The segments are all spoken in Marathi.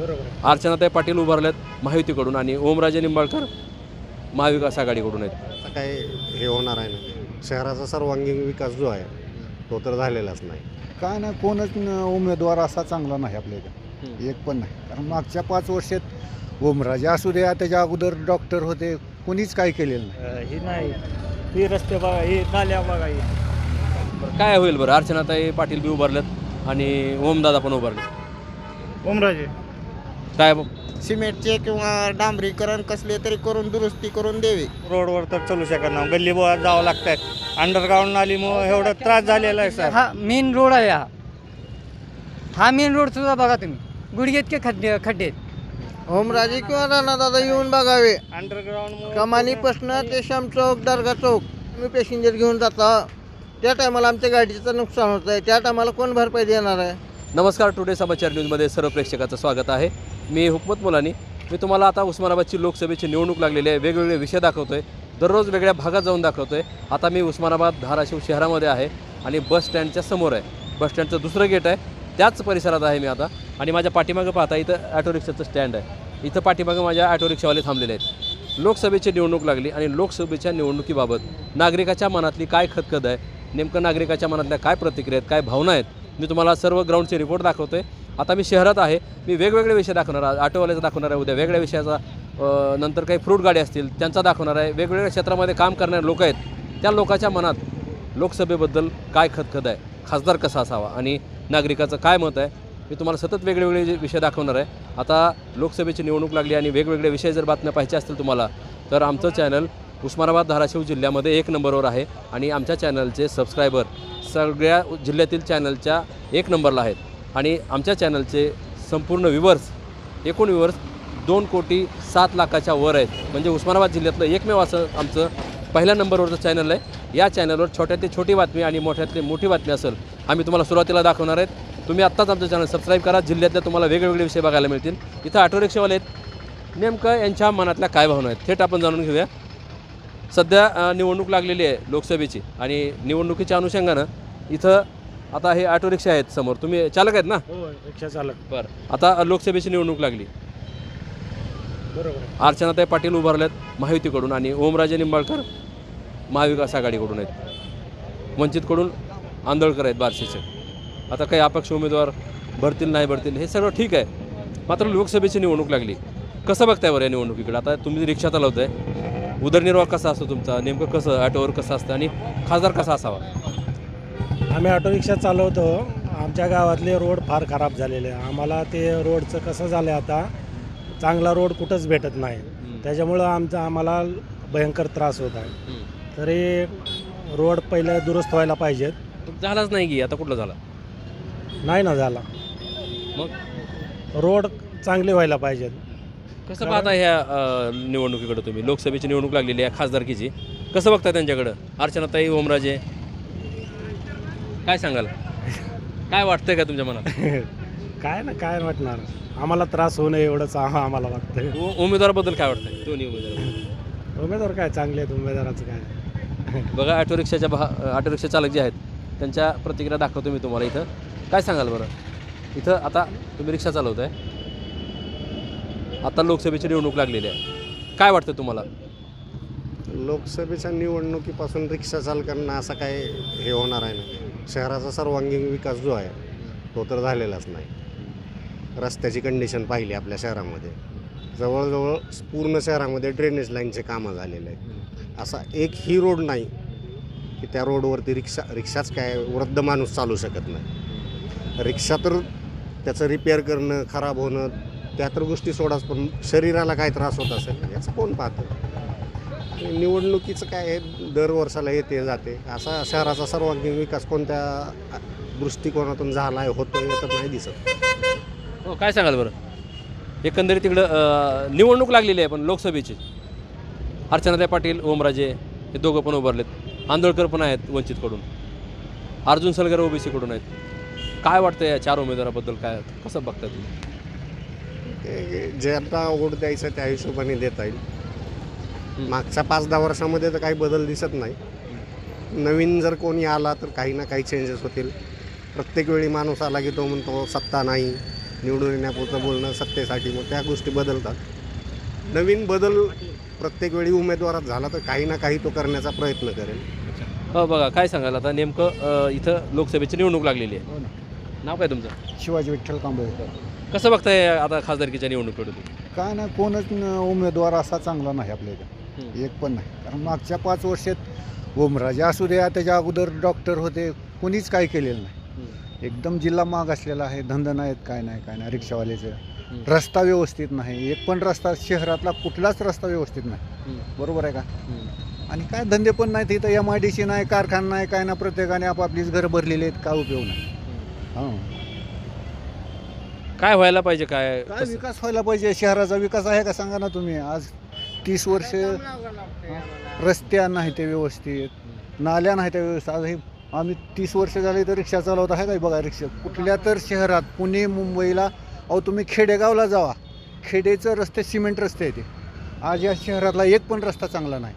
बरोबर. अर्चनाताई पाटील उभारल्यात महायुतीकडून आणि ओमराजे निंबाळकर महाविकास आघाडीकडून आहेत. आता काय हे होणार आहे ना? शहराचा सर्वांगीण विकास जो आहे तो तर झालेलाच नाही. काय नाही कोणच न- उमेदवार असा चांगला नाही आपल्या इथं. एक पण नाही. कारण मागच्या पाच वर्षात ओमराजे असू द्या त्याच्या अगोदर डॉक्टर होते कोणीच काय केलेलं नाही. ही नाही. ही रस्ते बघा ही नाल्या बघा ही. बरं काय होईल बरं? अर्चनाताई पाटील बी उभारल्यात आणि ओमदादा पण उभारले ओमराजे. काय सिमेंटचे किंवा डांबरीकरण कसले तरी करून दुरुस्ती करून द्यावी. रोडवर तर चालू शकत नाही. गल्ली बोळात जावं लागतंय. अंडरग्राऊंड नालीमुळं एवढा त्रास झालेला आहे सर हा मेन रोड आहे हा. हा मेन रोड सुद्धा बघा तुम्ही. गुडघेत के खड्डे खड्डे आहेत. ओमराजे किंवा राणादादा येऊन बघावे. अंडरग्राऊंड कमानीपासून ते श्याम चौक दर्गा चौक. तुम्ही पॅसेंजर घेऊन जाता. त्या टायमाला आमच्या गाडीचं नुकसान होत आहे त्या टायमाला कोण भरपाई देणार आहे? नमस्कार टुडे समाचार न्यूजमध्ये सर्व प्रेक्षकाचं स्वागत आहे. मी हुकमत मुलानी. मी तुम्हाला आता उस्मानाबादची लोकसभेची निवडणूक लागलेली आहे. वेगवेगळे विषय दाखवतो आहे दररोज वेगळ्या भागात जाऊन दाखवतो आहे आता मी उस्मानाबाद धाराशिव शहरामध्ये आहे आणि बस स्टँडच्या समोर आहे. बस स्टँडचं दुसरं गेट आहे. त्याच परिसरात आहे मी आता. आणि माझ्या पाठीमागं पाहता इथं ॲटो रिक्षाचं स्टँड आहे. इथं पाठीमागं माझ्या ॲटो रिक्षावाले थांबलेले आहेत. लोकसभेची निवडणूक लागली आणि लोकसभेच्या निवडणुकीबाबत नागरिकाच्या मनातली काय खतखत आहे? नेमकं नागरिकाच्या मनातल्या काय प्रतिक्रिया आहेत? काय भावना आहेत? मी तुम्हाला सर्व ग्राउंडचे रिपोर्ट दाखवतो आहे आता मी शहरात आहे मी वेगवेगळे विषय दाखवणार आहे. ऑटोवाल्याचा दाखवणार आहे उद्या वेगळ्या विषयाचा नंतर काही फ्रूट गाडी असतील त्यांचा दाखवणार आहे. वेगवेगळ्या क्षेत्रामध्ये काम करणारे लोक आहेत. त्या लोकांच्या मनात लोकसभेबद्दल काय खतखत आहे? खासदार कसा असावा? आणि नागरिकाचं काय मत आहे? मी तुम्हाला सतत वेगवेगळे विषय दाखवणार आहे. आता लोकसभेची निवडणूक लागली आणि वेगवेगळे विषय जर बातम्या पाहिजे असतील तुम्हाला तर आमचं चॅनल उस्मानाबाद धाराशिव जिल्ह्यामध्ये एक नंबरवर आहे. आणि आमच्या चॅनलचे सबस्क्रायबर सगळ्या जिल्ह्यातील चॅनलच्या एक नंबरला आहेत. आणि आमच्या चॅनलचे संपूर्ण व्ह्युवर्स एकूण व्ह्युवर्स दोन कोटी सात लाखाच्या वर आहेत. म्हणजे उस्मानाबाद जिल्ह्यातलं एकमेव असं आमचं पहिल्या नंबरवरचं चॅनल आहे. या चॅनलवर छोट्यातली छोटी बातमी आणि मोठ्यातली मोठी बातमी असेल आम्ही तुम्हाला सुरुवातीला दाखवणार आहेत. तुम्ही आत्ताच आमचं चॅनल सबस्क्राईब करा जिल्ह्यातल्या तुम्हाला वेगवेगळे विषय बघायला मिळतील. इथं ऑटो रिक्षावाले आहेत. नेमकं यांच्या मनातल्या काय भावना आहेत? थेट आपण जाणून घेऊया. सध्या निवडणूक लागलेली आहे लोकसभेची आणि निवडणुकीच्या अनुषंगानं इथं आता हे ऑटो रिक्षा आहेत समोर. तुम्ही चालक आहेत ना? हो रिक्षा चालक. बरं. आता लोकसभेची निवडणूक लागली. बरोबर अर्चनाताई पाटील उभारल्यात महायुतीकडून आणि ओमराजे निंबाळकर महाविकास आघाडीकडून आहेत. वंचितकडून आंदोळकर आहेत बारशीचे. आता काही अपक्ष उमेदवार भरतील नाही भरतील हे सगळं ठीक आहे. मात्र लोकसभेची निवडणूक लागली. कसं बघताय बरं या निवडणुकीकडे? आता तुम्ही रिक्षा चालवताय. उदरनिर्वाह कसा असतो तुमचा? नेमकं कसं? ॲटोवर कसं असतं? आणि खासदार कसा असावा? आम्ही ऑटो रिक्षा चालवतो. आमच्या गावातले रोड फार खराब झालेले आहे. आम्हाला ते रोडचं कसं झालं आता चांगला रोड कुठंच भेटत नाही. त्याच्यामुळं आमचा आम्हाला भयंकर त्रास होत आहे. तरी रोड पहिले दुरुस्त व्हायला पाहिजेत. झालाच नाही की? आता कुठला झाला? नाही ना झाला. मग? रोड चांगले व्हायला पाहिजेत. कसं पाहता ह्या अ, निवडणुकीकडे तुम्ही? लोकसभेची निवडणूक लागलेली आहे खासदारकीची. कसं बघता त्यांच्याकडं? अर्चनाताई ओमराजे? काय सांगाल? काय वाटतंय का तुमच्या मनात? काय ना काय वाटणार? आम्हाला त्रास होऊ नये एवढंच आम्हाला वाटतं उ- उमेदवाराबद्दल काय वाटतंय? दोन्ही उमेदवार. उमेदवार काय? चांगले आहेत उमेदवाराचं काय? बघा ऑटो रिक्षाच्या भा ऑटो रिक्षा चालक जे आहेत त्यांच्या प्रतिक्रिया दाखवतो मी तुम्हाला इथं. काय सांगाल बरं? इथं आता तुम्ही रिक्षा चालवताय. आता लोकसभेची निवडणूक लागलेली आहे. काय वाटतं तुम्हाला? लोकसभेच्या निवडणुकीपासून रिक्षा चालकांना असा काय हे होणार आहे ना? शहराचा सर्वांगीण विकास जो आहे तो तर झालेलाच नाही. रस्त्याची कंडिशन पाहिली आपल्या शहरामध्ये. जवळजवळ पूर्ण शहरामध्ये ड्रेनेज लाईनचे कामं झालेले आहेत. असा एकही रोड नाही की त्या रोडवरती रिक्षा रिक्षाच काय वृद्ध माणूस चालू शकत नाही. रिक्षा तर त्याचं रिपेअर करणं खराब होणं त्या तर गोष्टी सोडाच पण शरीराला काय त्रास होत असेल याचं कोण पाहतं? निवडणुकीचं काय आहे? दर वर्षाला येते जाते. असा शहराचा सर्वांगीण विकास कोणत्या दृष्टिकोनातून झाला आहे होतो येत नाही दिसत. हो काय सांगाल बरं? एकंदरीत तिकडं अं, निवडणूक लागलेली आहे पण लोकसभेची. अर्चनाताई पाटील ओमराजे हे दोघं पण उभारलेत. आंदोळकर पण आहेत वंचितकडून. अर्जुन सलगर ओबीसीकडून आहेत. काय वाटतं या चार उमेदवाराबद्दल? काय कसं बघता तुम्ही? ते ज्यांना ओढ द्यायचं त्या हिशोबाने देता येईल. मागच्या पाच दहा वर्षामध्ये तर काही बदल दिसत नाही. नवीन जर कोणी आला तर काही ना काही चेंजेस होतील. प्रत्येक वेळी माणूस आला की तो म्हणतो सत्ता नाही. निवडून येण्यापुरतं बोलणं सत्तेसाठी. मग त्या गोष्टी बदलतात. नवीन बदल प्रत्येक वेळी उमेदवारात झाला तर काही ना काही तो करण्याचा प्रयत्न करेल. हो बघा काय सांगाल आता? नेमकं इथं लोकसभेची निवडणूक लागलेली आहे. हो नाव काय तुमचं? शिवाजी विठ्ठल कांबळेकर. कसं बघताय आता खासदारकीच्या निवडणुकीकडे तुम्ही? काय नाही कोणच उमेदवार असा चांगला नाही आपल्या इथं. एक पण नाही. कारण मागच्या पाच वर्षात ओमराजे असू द्या त्याच्या अगोदर डॉक्टर होते कोणीच काय केलेलं नाही. एकदम जिल्हा माग असलेला आहे धंदा नाहीत काय नाही काय नाही रिक्षावाल्याचं. रस्ता व्यवस्थित नाही. एक पण रस्ता शहरातला कुठलाच रस्ता व्यवस्थित नाही. बरोबर आहे का? आणि काय धंदे पण नाहीत इथं एम आय डी सी नाही कारखाना नाही काय ना प्रत्येकाने आपापलीच घरं भरलेली आहेत काय उपयोग नाही. हां. काय व्हायला पाहिजे काय? काय कसं? विकास व्हायला पाहिजे? शहराचा विकास आहे का? सांगा ना तुम्ही. आज तीस वर्ष रस्त्या नाही ते व्यवस्थित नाल्या नाही त्या व्यवस्थित. आज हे आम्ही तीस वर्ष झाले तर रिक्षा चालवत आहे काय बघा रिक्षा. कुठल्या तर शहरात पुणे मुंबईला अहो तुम्ही खेडेगावला जावा. खेडेचं रस्ते सिमेंट रस्ते आहे ते. आज या शहरातला एक पण रस्ता चांगला नाही.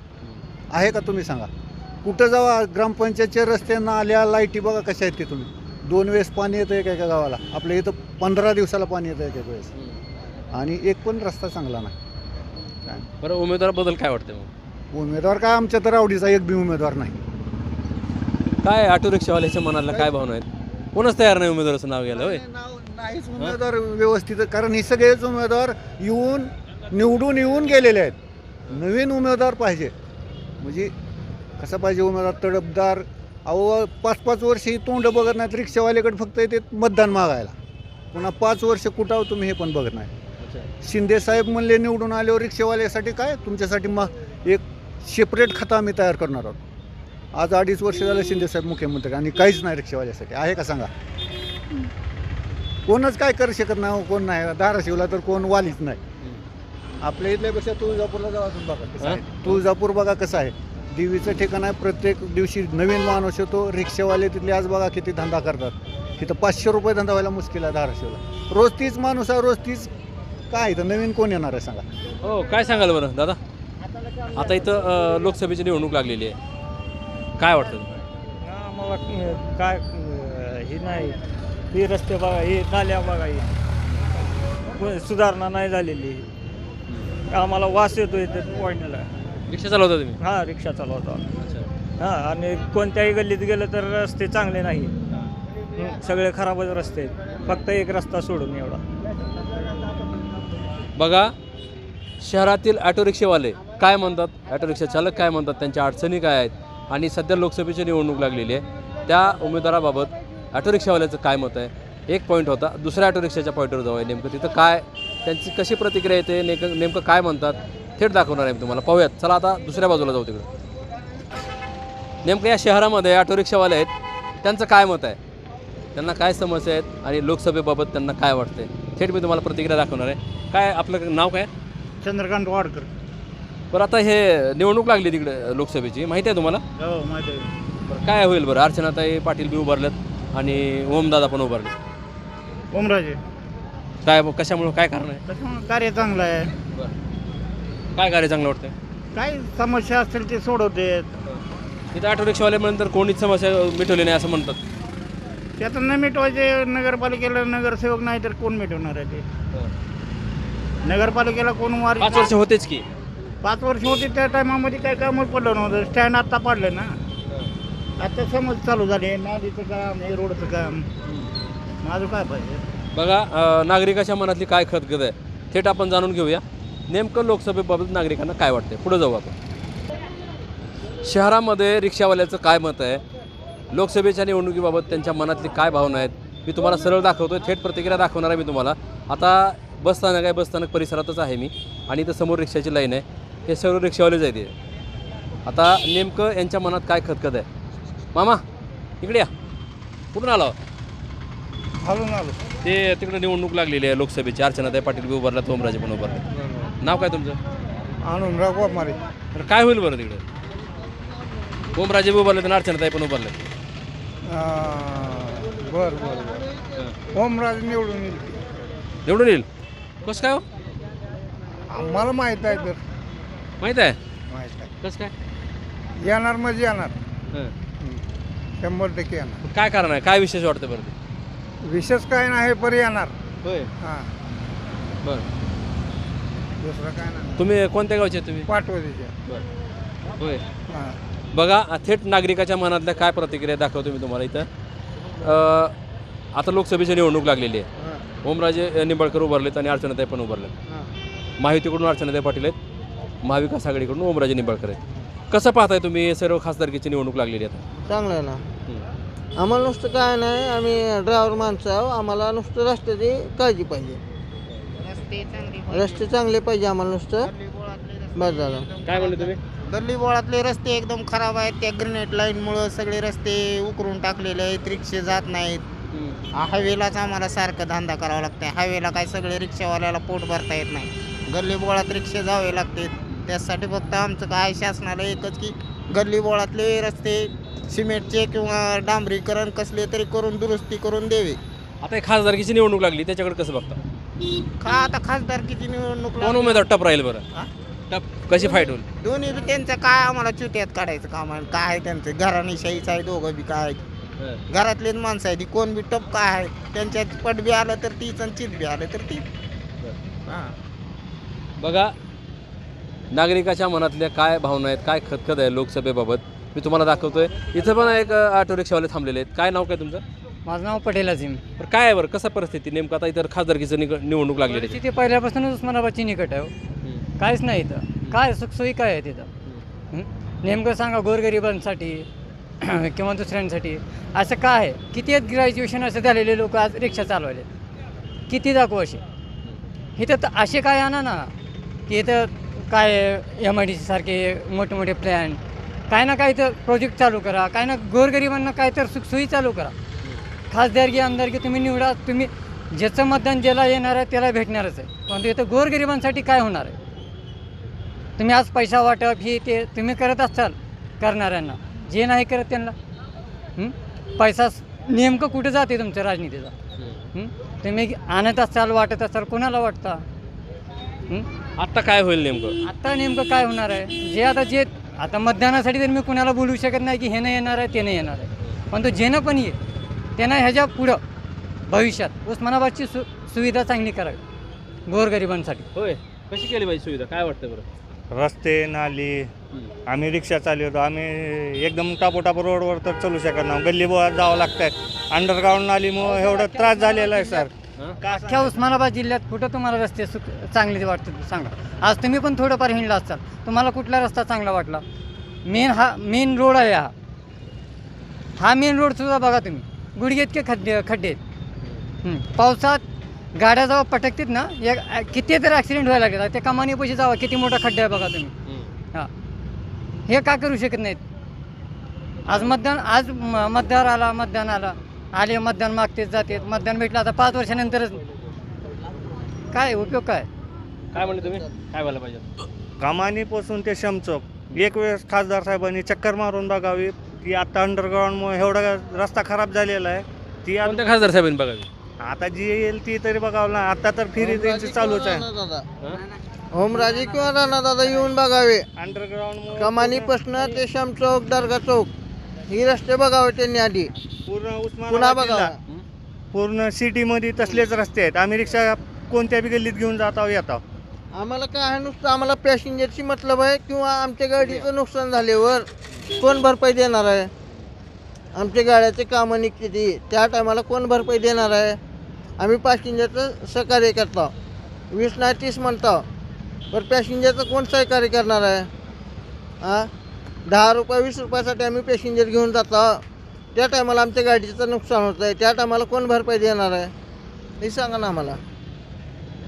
आहे का तुम्ही सांगा? कुठं जावा? ग्रामपंचायतचे रस्ते नाल्या लाईटी बघा कशा आहेत ते तुम्ही. दोन वेळेस पाणी येतं एका एका गावाला. आपल्या इथं पंधरा दिवसाला पाणी येतं एका वेळेस. आणि एक पण रस्ता चांगला नाही. काय बरं उमेदवाराबद्दल काय वाटतं मग? उमेदवार काय आमच्या तर आवडीचा एक बी उमेदवार नाही. काय ऑटो रिक्षावाल्याच्या मनाला काय भावना आहेत? कोणच तयार नाही उमेदवाराचं नाव घ्यायला होय? नाहीच उमेदवार व्यवस्थित कारण हे सगळेच उमेदवार येऊन निवडून येऊन गेलेले आहेत. नवीन उमेदवार पाहिजे. म्हणजे कसं पाहिजे उमेदवार? तडपदार. अहो पाच पाच वर्ष ही तोंड बघत नाहीत रिक्षावाल्याकडे फक्त येते मतदान मागायला. पुन्हा पाच वर्ष कुठं आहो तुम्ही हे पण बघत नाही. शिंदे साहेब म्हणले निवडून आल्यावर रिक्षावाल्यासाठी काय? तुमच्यासाठी मग एक सेपरेट खाता आम्ही तयार करणार आहोत. आज अडीच वर्ष झालं शिंदे साहेब मुख्यमंत्री आणि काहीच नाही रिक्षावाल्यासाठी. आहे का सांगा? कोणच काय करू शकत नाही हो, कोण नाही. धाराशिवला तर कोण वालीच नाही. आपल्या इथल्यापेक्षा तुळजापूरला जावा तुम्ही बघा तुळजापूर बघा कसं आहे. देवीचं ठिकाण आहे प्रत्येक दिवशी नवीन माणूस येतो. रिक्षावाले तिथले आज बघा किती धंदा करतात. तिथं पाचशे रुपये धंदा व्हायला मुश्किल आहे धाराशिवला. रोज तीच माणूस आहे रोज तीच काय इथं नवीन कोण येणार आहे सांगा? हो काय सांगाल बरं दादा? आता इथं अ, लोकसभेची निवडणूक लागलेली आहे. काय वाटतं आम्हाला काय अं, हे नाही. हे रस्ते बघा हे नाल्या बघा हे. कोण- सुधारणा नाही झालेली. आम्हाला वास येतो इथे पॉईंटला रिक्षा चालवता तुम्ही? हा रिक्षा चालवतो हा आणि कोणत्याही गल्लीत गेलं तर रस्ते चांगले नाही. हं, सगळे खराबच रस्ते आहेत. फक्त एक रस्ता सोडून एवढा. बघा शहरातील ऑटो रिक्षेवाले काय म्हणतात? ऑटो रिक्षा चालक काय म्हणतात? त्यांच्या अडचणी काय आहेत? आणि सध्या लोकसभेची निवडणूक लागलेली आहे. त्या उमेदवाराबाबत ॲटोरिक्षावाल्याचं काय मत आहे? एक पॉईंट होता. दुसऱ्या ऑटो रिक्षाच्या पॉईंटवर जाऊया. नेमकं तिथं काय त्यांची कशी प्रतिक्रिया येते? नेमकं नेमकं काय म्हणतात? थेट दाखवणार आहे मी तुम्हाला. पाहूयात. चला आता दुसऱ्या बाजूला जाऊ तिकडं. नेमकं या शहरामध्ये ऑटो रिक्षावाले आहेत. त्यांचं काय मत आहे? त्यांना काय समस्या आहेत? आणि लोकसभेबाबत त्यांना काय वाटते थेट मी तुम्हाला प्रतिक्रिया दाखवणार आहे. काय आपलं नाव काय? चंद्रकांत वाडकर. बरं आता हे निवडणूक लागली तिकडे लोकसभेची. माहिती आहे तुम्हाला? हो माहिती आहे. बरं काय होईल बरं? अर्चनाताई पाटील बी उभारल्यात आणि ओमदादा पण उभारले ओमराजे. काय कशामुळे काय कारण आहे? त्याच्यामुळे कार्य चांगलं आहे. बरं. काय कार्य चांगलं वाटतं काय समस्या असतील ते सोडवते तिथं ऑटो रिक्षावाले म्हणून कोणीच समस्या मिटवली नाही असं म्हणतात. ते आता न मिटवायचे नगरपालिकेला नगरसेवक नाही तर कोण मिटवणार आहे ते? नगरपालिकेला कोण वारी पाच वर्ष होतेच की. पाच वर्ष होते त्या टायमामध्ये काय कामच पडलं नव्हतं. स्टँड आत्ता पाडलं ना. आता समज चालू झाले. नालीचं काम हे रोडचं काम. माझं काय पाहिजे? बघा अं, नागरिकाच्या मनातली काय खतखत आहे थेट आपण जाणून घेऊया. नेमकं लोकसभेबाबत नागरिकांना काय वाटते पुढे जाऊ आपण. शहरामध्ये रिक्षावाल्याचं काय मत आहे? लोकसभेच्या निवडणुकीबाबत त्यांच्या मनातली काय भावना आहेत मी तुम्हाला सरळ दाखवतो थेट प्रतिक्रिया दाखवणार आहे मी तुम्हाला. आता बसस्थानक आहे बसस्थानक परिसरातच आहे मी आणि इथं समोर रिक्षाची लाईन आहे. हे सर्व आहेत इथे. आता नेमकं यांच्या मनात काय खतखत आहे? मामा इकडे या. कुठून आला हो? हलून आलो. ते तिकडे निवडणूक लागलेली आहे लोकसभेची. अर्चनाताई पाटील बी उभारला ओमराजे पण उभारले नाव काय तुमचं? आणून राखवा मारे. तर काय होईल बरं तिकडे? ओमराजे बी उभारले आणि अर्चनाताई पण उभारले बर बर बर. ओमराज निवडून येईल निवडून येईल? कसं काय हो? आम्हाला माहीत आहे तर. माहीत आहे? माहीत आहे. कसं काय? येणार म्हणजे येणार. हं. शंभर टक्के येणार. काय कारण आहे? काय विशेष वाटतं बरं ते? विशेष काय नाही पर येणार. होय. हां. बरं. दुसरं काय नाही. तुम्ही कोणत्या गावचे तुम्ही? पाठवते होय. हां. बघा थेट नागरिकाच्या मनातल्या काय प्रतिक्रिया दाखवतो मी तुम्हाला इथं. आता लोकसभेची निवडणूक लागलेली आहे. ओमराजे निंबाळकर उभारलेत आणि अर्चनाताई पण उभारलेत. महायुतीकडून अर्चनाताई पाटील आहेत महाविकास आघाडीकडून ओमराजे निंबाळकर आहेत. कसं पाहताय तुम्ही हे सर्व खासदारकीची निवडणूक लागलेली आहे आता? चांगलं आहे ना. आम्हाला नुसतं काय नाही आम्ही ड्रायव्हर माणसं आहो आम्हाला नुसतं रस्त्याची काळजी पाहिजे. रस्ते चांगले पाहिजे आम्हाला नुसतं. बस झालं. काय म्हणले तुम्ही? गल्ली बोळातले रस्ते एकदम खराब आहेत. त्या ग्रेनेट लाईनमुळं सगळे रस्ते उकरून टाकलेले आहेत. रिक्षे जात नाहीत. हायवेलाच आम्हाला सारखं धंदा करावा लागतंय. हायवेला काय सगळे रिक्षावाल्याला पोट भरता येत नाही. गल्ली बोळात रिक्षे जावे लागते. त्यासाठी फक्त आमचं काय शासनाला एकच की गल्ली बोळातले रस्ते सिमेंटचे किंवा डांबरीकरण कसले तरी करून दुरुस्ती करून द्यावे. आता हे खासदारकीची निवडणूक लागली. त्याच्याकडे कसं बघता? का आता खासदारकीची निवडणूक कोण. उमेदवार टप राहील बरं? टप कशी फाईट होईल? दोन्ही बी त्यांचं काय आम्हाला चुट्यात काढायचं काम आहे काय त्यांचं घराणीशाहीच आहे दोघं बी काय. घरातलेच माणसं आहे ती कोण बी टप काय आहे त्यांच्यात पट बी आलं तर तीच आणि चित बी आलं तर ती. हां. बघा नागरिकाच्या मनातल्या काय भावना आहेत काय खतखत आहे लोकसभेबाबत मी तुम्हाला दाखवतोय. इथं पण एक ऑटो रिक्षावाले थांबलेले आहेत. काय नाव काय तुमचं? माझं नाव पटेल अझीम बरं काय आहे बरं? कसं परिस्थिती? नेमकं आता इतर खासदारकीचं निक निवडणूक लागलेली आहे. परिस्थिती पहिल्यापासूनच उस्मानाबादची निकट आहे हो. काहीच नाही इथं. काय सुखसोयी काय आहे तिथं? हं? नेमकं सांगा गोरगरिबांसाठी किंवा दुसऱ्यांसाठी. असं काय आहे? किती आहेत ग्रॅज्युएशन असं झालेले लोक आज रिक्षा चालवायले किती दाखवू असे? इथं तर असे काय आणा ना. की इथं काय एम आय डी सी सारखे मोठे मोठे प्लॅन काय ना काय तर प्रोजेक्ट चालू करा. काय ना गोरगरिबांना काय तर सुखसोयी चालू करा. खासदारकी आमदारकी तुम्ही निवडा. तुम्ही ज्याचं मतदान ज्याला येणार आहे त्याला भेटणारच आहे. परंतु इथं गोरगरिबांसाठी काय होणार आहे? तुम्ही आज पैसा वाटप हे ते तुम्ही करत असाल करणाऱ्यांना. जे नाही करत त्यांना? पैसा नेमकं कुठं जाते तुमचं राजनीतीचा? तुम्ही आणत असाल वाटत असाल कोणाला वाटता? आत्ता काय होईल नेमकं? आता नेमकं काय होणार आहे? जे आता जे आता मतदानासाठी तर मी कुणाला बोलू शकत नाही की हे नाही येणार आहे ते नाही येणार आहे. पण तो जेनं पण ये त्यांना ह्याच्या पुढं भविष्यात उस्मानाबादची सु सुविधा चांगली करावी गोरगरिबांसाठी. होय. कशी केली पाहिजे सुविधा? काय वाटतं बरं? रस्ते नाली आम्ही रिक्षा चालवतो. आम्ही एकदम टापोटाप रोडवर तर चालू शकत नाही. गल्ली बोळात जावं लागतंय. अंडरग्राऊंड नालीमुळं एवढा त्रास झालेला आहे सर का अख्ख्या उस्मानाबाद जिल्ह्यात कुठं तुम्हाला रस्ते सुख चांगले वाटतात सांगा. आज तुम्ही पण थोडंफार हिंडला असाल. तुम्हाला कुठला रस्ता चांगला वाटला? मेन हा मेन रोड आहे हा. हा मेन रोडसुद्धा बघा तुम्ही. गुडघे इतके खड्डे खड्डे आहेत. पावसात गाड्या जेव्हा पटकतात ना एक किती तर ॲक्सिडेंट व्हायला लागतात त्या कमानी पैसे जावा किती मोठा खड्डा आहे बघा तुम्ही. हां. हे का करू शकत नाहीत? आज मतदान आज म- मतदार आला मतदान आला. आले मतदान मागतेच जाते मतदान भेटलं आता पाच वर्षानंतरच. काय उपयोग काय? काय म्हणले तुम्ही? काय व्हायला पाहिजे? कमानीपासून ते शमचौक. एक वेळेस खासदार साहेबांनी चक्कर मारून बघावी. की आता अंडरग्राऊंडमुळे एवढा रस्ता खराब झालेला आहे. ती आ- कोणत्या खासदार साहेबांनी बघावी? आता जी येईल ती तरी बघावं ना आता तर फिरी त्यांची चालूच आहे. दादा? ओमराजे किंवा राणा दादा? येऊन बघावे. अंडरग्राऊंड कमानीपासून ते श्याम चौक दर्गा चौक. ही रस्ते बघावे त्यांनी आधी. पूर्ण पुन्हा बघावा. जिल्हा, पूर्ण सिटीमध्ये तसलेच रस्ते आहेत. आम्ही रिक्षा कोणत्या बी गल्लीत घेऊन जातो येतो आम्हाला काय आहे नुसतं आम्हाला पॅसेंजरची मतलब आहे किंवा आमच्या गाडीचं नुकसान झाल्यावर कोण भरपाई देणार आहे? आमच्या गाड्याचे कामं निघते ती. त्या टायमाला कोण भरपाई देणार आहे? आम्ही पॅसेंजरचं सहकार्य करतो. वीस नाही तीस म्हणतो. पण पॅसेंजरचं कोण सहकार्य करणार आहे? हां दहा रुपये वीस रुपयासाठी आम्ही पॅसेंजर घेऊन जातो. त्या टायमाला आमच्या गाडीचं नुकसान होतं आहे त्या टायमाला कोण भरपाई देणार आहे? हे सांगा ना आम्हाला.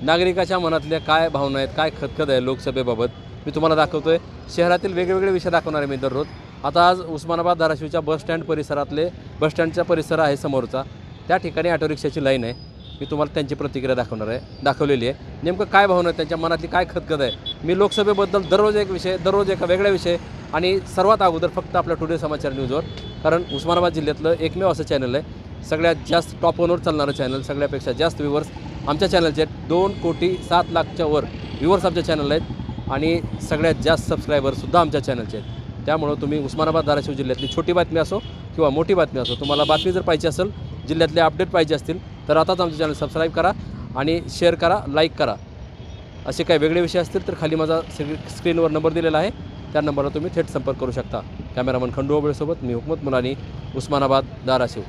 नागरिकाच्या मनातल्या काय भावना आहेत? काय खतखत आहे लोकसभेबाबत? मी तुम्हाला दाखवतोय. शहरातील वेगवेगळे विषय दाखवणार आहे मी दररोज. आता आज उस्मानाबाद धाराशिवच्या बस स्टँड परिसरातले बस स्टँडचा परिसर आहे समोरचा. त्या ठिकाणी ऑटो रिक्षाची लाईन आहे. मी तुम्हाला त्यांची प्रतिक्रिया दाखवणार आहे दाखवलेली आहे. नेमकं काय भावना आहे त्यांच्या मनातली काय खतखत आहे? मी लोकसभेबद्दल दररोज एक विषय दररोज एका वेगळ्या विषय आणि सर्वात अगोदर फक्त आपल्या टुडे समाचार न्यूजवर कारण उस्मानाबाद जिल्ह्यातलं एकमेव असं चॅनल आहे. सगळ्यात जास्त टॉप वनवर चालणारं चॅनल सगळ्यापेक्षा जास्त व्ह्युअर्स आमच्या चॅनलचे आहेत. दोन कोटी सात लाखच्या वर व्ह्युअर्स आमच्या चॅनल आहेत आणि सगळ्यात जास्त सबस्क्रायबरसुद्धा आमच्या चॅनलचे आहेत. त्यामुळं तुम्ही उस्मानाबाद धाराशिव जिल्ह्यातली छोटी बातमी असो किंवा मोठी बातमी असो तुम्हाला बातमी जर पाहिजे असेल जिल्ह्यातले अपडेट पाहिजे असतील तर आताच आमचं चॅनल सबस्क्राईब करा आणि शेअर करा लाईक करा. असे काही वेगळे विषय असतील तर खाली माझा स्क्रीनवर नंबर दिलेला आहे. त्या नंबरला तुम्ही थेट संपर्क करू शकता. कॅमेरामन खंडू ओबळेसोबत मी हुकमत मुलानी उस्मानाबाद धाराशिव.